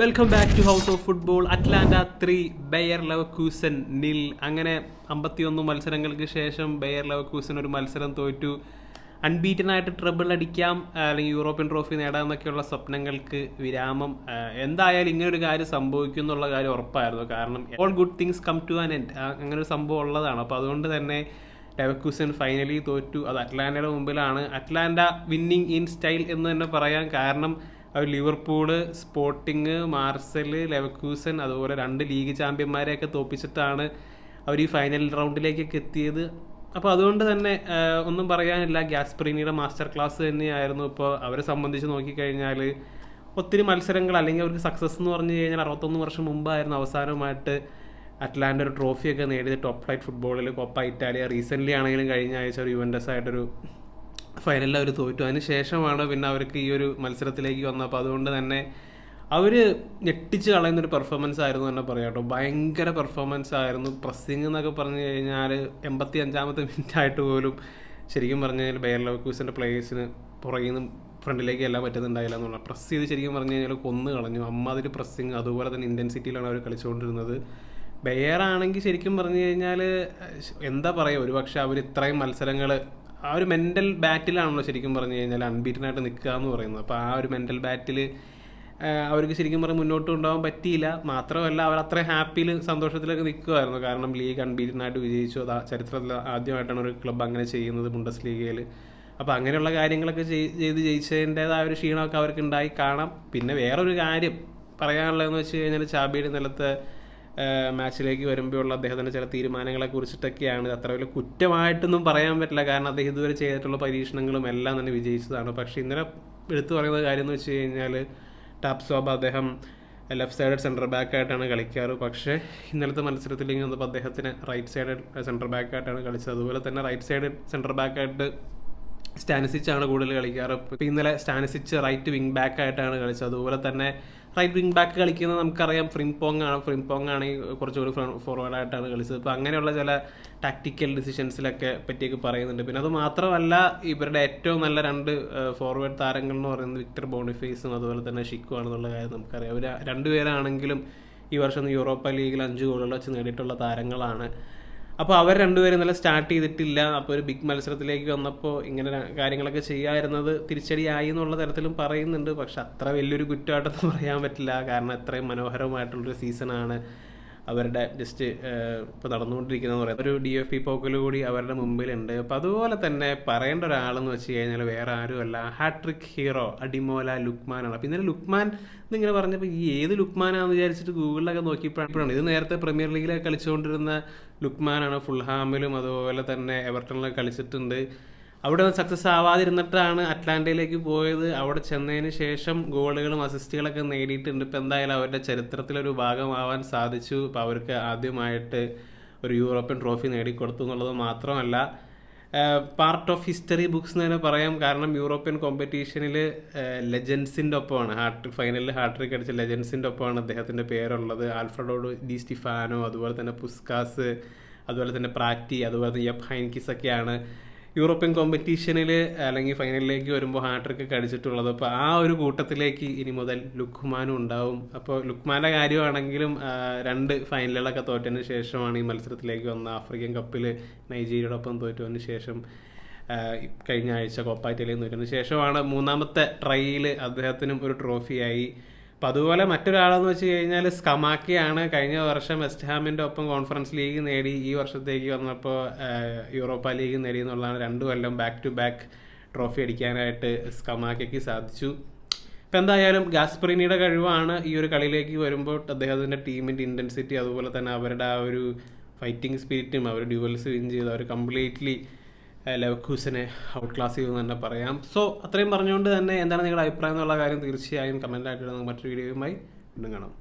Welcome back to house of football Atalanta three Bayer Leverkusen nil അങ്ങനെ അമ്പത്തിയൊന്ന് മത്സരങ്ങൾക്ക് ശേഷം bear ലവക്കൂസൻ ഒരു മത്സരം തോറ്റു. അൺബീറ്റൻ ആയിട്ട് ട്രബിൾ അടിക്കാം അല്ലെങ്കിൽ യൂറോപ്യൻ ട്രോഫി നേടാമെന്നൊക്കെയുള്ള സ്വപ്നങ്ങൾക്ക് വിരാമം. എന്തായാലും ഇങ്ങനൊരു കാര്യം സംഭവിക്കും എന്നുള്ള കാര്യം ഉറപ്പായിരുന്നു. കാരണം all good things come to an end അങ്ങനെ ഒരു സംഭവം ഉള്ളതാണ്. അപ്പോൾ അതുകൊണ്ട് തന്നെ ലെവക്കൂസൻ ഫൈനലി തോറ്റു. അത് അറ്റ്ലാന്റയുടെ മുമ്പിലാണ്. അറ്റ്ലാന്റ വിന്നിങ് ഇൻ സ്റ്റൈൽ എന്ന് തന്നെ പറയാം. കാരണം അവർ ലിവർപൂൾ സ്പോർട്ടിങ് മാർസൽ ലെവക്യൂസൻ അതുപോലെ രണ്ട് ലീഗ് ചാമ്പ്യന്മാരെയൊക്കെ തോപ്പിച്ചിട്ടാണ് അവർ ഈ ഫൈനൽ റൗണ്ടിലേക്കൊക്കെ എത്തിയത്. അപ്പോൾ അതുകൊണ്ട് തന്നെ ഒന്നും പറയാനില്ല. ഗ്യാസ്പ്രീനിയുടെ മാസ്റ്റർ ക്ലാസ് തന്നെയായിരുന്നു. ഇപ്പോൾ അവരെ സംബന്ധിച്ച് നോക്കിക്കഴിഞ്ഞാൽ ഒത്തിരി മത്സരങ്ങൾ അല്ലെങ്കിൽ അവർക്ക് സക്സസ് എന്ന് പറഞ്ഞു കഴിഞ്ഞാൽ അറുപത്തൊന്ന് വർഷം മുമ്പായിരുന്നു അവസാനമായിട്ട് അറ്റ്ലാന്റ ഒരു ട്രോഫിയൊക്കെ നേടിയത്. ടോപ്പ് ഫ്ലൈറ്റ് ഫുട്ബോളിൽ കൊപ്പ ഇറ്റാലിയ റീസെന്റ്ലി ആണെങ്കിലും കഴിഞ്ഞ ആഴ്ച ഒരു യുവൻഡസ് ആയിട്ടൊരു ഫൈനലിൽ അവർ തോറ്റു. അതിന് ശേഷമാണ് പിന്നെ അവർക്ക് ഈ ഒരു മത്സരത്തിലേക്ക് വന്നത്. അപ്പോൾ അതുകൊണ്ട് തന്നെ അവർ ഞെട്ടിച്ച് കളയുന്നൊരു പെർഫോമൻസ് ആയിരുന്നു തന്നെ പറയാം കേട്ടോ. ഭയങ്കര പെർഫോമൻസ് ആയിരുന്നു. പ്രസ്സിങ് എന്നൊക്കെ പറഞ്ഞു കഴിഞ്ഞാൽ എൺപത്തി അഞ്ചാമത്തെ മിനിറ്റ് ആയിട്ട് പോലും ശരിക്കും പറഞ്ഞു കഴിഞ്ഞാൽ ബെയർ ലവക്കൂസിന്റെ പ്ലേയേഴ്സിന് പുറകിൽ നിന്നും ഫ്രണ്ടിലേക്ക് എല്ലാം പറ്റുന്നുണ്ടായില്ല എന്നുള്ള പ്രസ് ചെയ്ത് ശരിക്കും പറഞ്ഞു കഴിഞ്ഞാൽ കൊന്നു കളഞ്ഞു. അമ്മാതിരി പ്രസ്സിങ് അതുപോലെ തന്നെ ഇന്റൻസിറ്റിയിലാണ് അവർ കളിച്ചുകൊണ്ടിരുന്നത്. ബെയർ ആണെങ്കിൽ ശരിക്കും പറഞ്ഞു കഴിഞ്ഞാൽ എന്താ പറയുക ഒരു പക്ഷേ അവർ ഇത്രയും മത്സരങ്ങൾ ആ ഒരു മെന്റൽ ബാറ്റിലാണല്ലോ ശരിക്കും പറഞ്ഞു കഴിഞ്ഞാൽ അൺബീറ്റനായിട്ട് നിൽക്കുക എന്ന് പറയുന്നത്. അപ്പോൾ ആ ഒരു മെന്റൽ ബാറ്റിൽ അവർക്ക് ശരിക്കും പറഞ്ഞാൽ മുന്നോട്ട് കൊണ്ടുപോകാൻ പറ്റിയില്ല. മാത്രമല്ല അവർ അത്രയും ഹാപ്പിയിൽ സന്തോഷത്തിലൊക്കെ നിൽക്കുമായിരുന്നു കാരണം ലീഗ് അൺബീറ്റനായിട്ട് വിജയിച്ചു. അത് ചരിത്രത്തിൽ ആദ്യമായിട്ടാണ് ഒരു ക്ലബ്ബ് അങ്ങനെ ചെയ്യുന്നത് ബുണ്ടസ് ലീഗയിൽ അപ്പോൾ അങ്ങനെയുള്ള കാര്യങ്ങളൊക്കെ ചെയ്- ചെയ്ത് ജയിച്ചതിന്റെതായ ഒരു ക്ഷീണമൊക്കെ അവർക്ക് ഉണ്ടായി കാണാം. പിന്നെ വേറൊരു കാര്യം പറയാനുള്ളതെന്ന് വെച്ച് കഴിഞ്ഞാൽ ചാബിയുടെ നിലത്ത് മാച്ചിലേക്ക് വരുമ്പോഴുള്ള അദ്ദേഹത്തിന്റെ ചില തീരുമാനങ്ങളെ കുറിച്ചിട്ടൊക്കെയാണ് അത്ര വലിയ കുറ്റമായിട്ടൊന്നും പറയാൻ പറ്റില്ല. കാരണം അദ്ദേഹം ഇതുവരെ ചെയ്തിട്ടുള്ള പരീക്ഷണങ്ങളും എല്ലാം തന്നെ വിജയിച്ചതാണ്. പക്ഷേ ഇന്നലെ എടുത്തു പറയുന്ന കാര്യം എന്ന് വെച്ച് കഴിഞ്ഞാൽ ടാപ്പ് സോബ് അദ്ദേഹം ലെഫ്റ്റ് സൈഡ് സെന്റർ ബാക്കായിട്ടാണ് കളിക്കാറ്. പക്ഷേ ഇന്നലത്തെ മത്സരത്തിൽ വന്നപ്പോൾ അദ്ദേഹത്തിന് റൈറ്റ് സൈഡ് സെന്റർ ബാക്കായിട്ടാണ് കളിച്ചത്. അതുപോലെ തന്നെ റൈറ്റ് സൈഡ് സെന്റർ ബാക്ക് ആയിട്ട് സ്റ്റാനിസിച്ച് ആണ് കൂടുതൽ കളിക്കാറ്. ഇപ്പം ഇന്നലെ സ്റ്റാനിസിച്ച് റൈറ്റ് വിങ് ബാക്ക് ആയിട്ടാണ് കളിച്ചത്. അതുപോലെ തന്നെ റൈറ്റ് വിങ് ബാക്ക് കളിക്കുന്നത് നമുക്കറിയാം. ഫ്രിംപോങ് ആണ്. ഫ്രിംപോങ് ആണെങ്കിൽ കുറച്ചുകൂടി ഫോർവേഡ് ആയിട്ടാണ് കളിച്ചത്. അപ്പോൾ അങ്ങനെയുള്ള ചില ടാക്ടിക്കൽ ഡിസിഷൻസിലൊക്കെ പറ്റിയൊക്കെ പറയുന്നുണ്ട്. പിന്നെ അത് മാത്രമല്ല ഇവരുടെ ഏറ്റവും നല്ല രണ്ട് ഫോർവേഡ് താരങ്ങൾ എന്ന് പറയുന്നത് വിക്ടർ ബോണിഫേസും അതുപോലെ തന്നെ ഷിക്കു ആണെന്നുള്ള കാര്യം നമുക്കറിയാം. അവർ രണ്ടുപേരാണെങ്കിലും ഈ വർഷം യൂറോപ്പ ലീഗിൽ അഞ്ച് ഗോളുകൾ വെച്ച് നേടിയിട്ടുള്ള താരങ്ങളാണ്. അപ്പോൾ അവർ രണ്ടുപേരും നല്ല സ്റ്റാർട്ട് ചെയ്തിട്ടില്ല. അപ്പോൾ ഒരു ബിഗ് മത്സരത്തിലേക്ക് വന്നപ്പോൾ ഇങ്ങനെ കാര്യങ്ങളൊക്കെ ചെയ്യാതിരുന്നത് തിരിച്ചടിയായി എന്നുള്ള തരത്തിലും പറയുന്നുണ്ട്. പക്ഷെ അത്ര വലിയൊരു കുറ്റമായിട്ടൊന്നും പറയാൻ പറ്റില്ല. കാരണം അത്രയും മനോഹരമായിട്ടുള്ളൊരു സീസണാണ് അവരുടെ ജസ്റ്റ് ഇപ്പോൾ നടന്നുകൊണ്ടിരിക്കുന്ന ഒരു ഡി എഫ് പി പോക്കൽ കൂടി അവരുടെ മുമ്പിലുണ്ട്. അപ്പോൾ അതുപോലെ തന്നെ പറയേണ്ട ഒരാളെന്ന് വെച്ച് കഴിഞ്ഞാൽ വേറെ ആരുമല്ല. ഹാട്രിക് ഹീറോ അടിമോല ലുക്മാനാണ്. അപ്പോൾ ഇന്നലെ ലുക്മാൻ എന്നിങ്ങനെ പറഞ്ഞപ്പോൾ ഈ ഏത് ലുക്മാനാന്ന് വിചാരിച്ചിട്ട് ഗൂഗിളിലൊക്കെ നോക്കിയപ്പോഴാണ്. ഇത് നേരത്തെ പ്രീമിയർ ലീഗിലൊക്കെ കളിച്ചുകൊണ്ടിരുന്ന ലുക്മാനാണ് ഫുൾഹാമിലും അതുപോലെ തന്നെ എവർട്ടണിലൊക്കെ കളിച്ചിട്ടുണ്ട്. അവിടെ സക്സസ് ആവാതിരുന്നിട്ടാണ് അറ്റ്ലാന്റയിലേക്ക് പോയത്. അവിടെ ചെന്നതിന് ശേഷം ഗോളുകളും അസിസ്റ്റുകളൊക്കെ നേടിയിട്ടുണ്ട്. ഇപ്പം എന്തായാലും അവരുടെ ചരിത്രത്തിലൊരു ഭാഗമാവാൻ സാധിച്ചു. ഇപ്പം അവർക്ക് ആദ്യമായിട്ട് ഒരു യൂറോപ്യൻ ട്രോഫി നേടിക്കൊടുത്തു എന്നുള്ളത് മാത്രമല്ല പാർട്ട് ഓഫ് ഹിസ്റ്ററി ബുക്സ് എന്ന് തന്നെ പറയാം. കാരണം യൂറോപ്യൻ കോമ്പറ്റീഷനിൽ ലെജൻസിന്റെ ഒപ്പമാണ്. ഹാർട്ട് ഫൈനലിൽ ഹാർട്രിക് അടിച്ച ലെജൻസിന്റെ ഒപ്പമാണ് അദ്ദേഹത്തിന്റെ പേരുള്ളത്. ആൽഫ്രഡോഡ് ഡി സ്റ്റിഫാനോ അതുപോലെ തന്നെ പുസ്കാസ് അതുപോലെ തന്നെ പ്രാറ്റി അതുപോലെ തന്നെ യബ് ഹൈൻകിസ് ഒക്കെയാണ് യൂറോപ്യൻ കോമ്പറ്റീഷനിൽ അല്ലെങ്കിൽ ഫൈനലിലേക്ക് വരുമ്പോൾ ഹാട്രിക് ഒക്കെ അടിച്ചിട്ടുള്ളത്. അപ്പോൾ ആ ഒരു കൂട്ടത്തിലേക്ക് ഇനി മുതൽ ലുക്മാനും ഉണ്ടാവും. അപ്പോൾ ലുക്മാന്റെ കാര്യമാണെങ്കിലും രണ്ട് ഫൈനലുകളൊക്കെ തോറ്റതിന് ശേഷമാണ് ഈ മത്സരത്തിലേക്ക് വന്ന ആഫ്രിക്കൻ കപ്പിൽ നൈജീരിയയോടൊപ്പം തോറ്റതിന് ശേഷം കഴിഞ്ഞ ആഴ്ച കോപ്പ ഇറ്റലിയിൽ ശേഷമാണ് മൂന്നാമത്തെ ട്രൈയിൽ അദ്ദേഹത്തിനും ഒരു ട്രോഫിയായി അപ്പം അതുപോലെ മറ്റൊരാളെന്ന് വെച്ച് കഴിഞ്ഞാൽ സ്കമാക്കിയാണ് കഴിഞ്ഞ വർഷം വെസ്റ്റ് ഹാമിന്റെ ഒപ്പം കോൺഫറൻസ് ലീഗ് നേടി. ഈ വർഷത്തേക്ക് വന്നപ്പോൾ യൂറോപ്പ ലീഗ് നേടി എന്നുള്ളതാണ് രണ്ടു കൊല്ലം ബാക്ക് ടു ബാക്ക് ട്രോഫി അടിക്കാനായിട്ട് സ്കമാക്കയ്ക്ക് സാധിച്ചു. ഇപ്പം എന്തായാലും ഗാസ്പ്രീനിയുടെ കഴിവാണ് ഈ ഒരു കളിയിലേക്ക് വരുമ്പോൾ അദ്ദേഹത്തിന്റെ ടീമിന്റെ ഇന്റൻസിറ്റി അതുപോലെ തന്നെ അവരുടെ ആ ഒരു ഫൈറ്റിംഗ് സ്പിരിറ്റും അവർ ഡ്യുവൽസ് വിൻ ചെയ്ത് അവർ കംപ്ലീറ്റ്ലി ലെവക്കൂസിനെ ഔട്ട് ക്ലാസ് ചെയ്തു തന്നെ പറയാം. സോ അത്രയും പറഞ്ഞുകൊണ്ട് തന്നെ എന്താണ് നിങ്ങളുടെ അഭിപ്രായം എന്നുള്ള കാര്യം തീർച്ചയായും കമന്റായിട്ട് മറ്റൊരു വീഡിയോയുമായി വീണ്ടും കാണാം.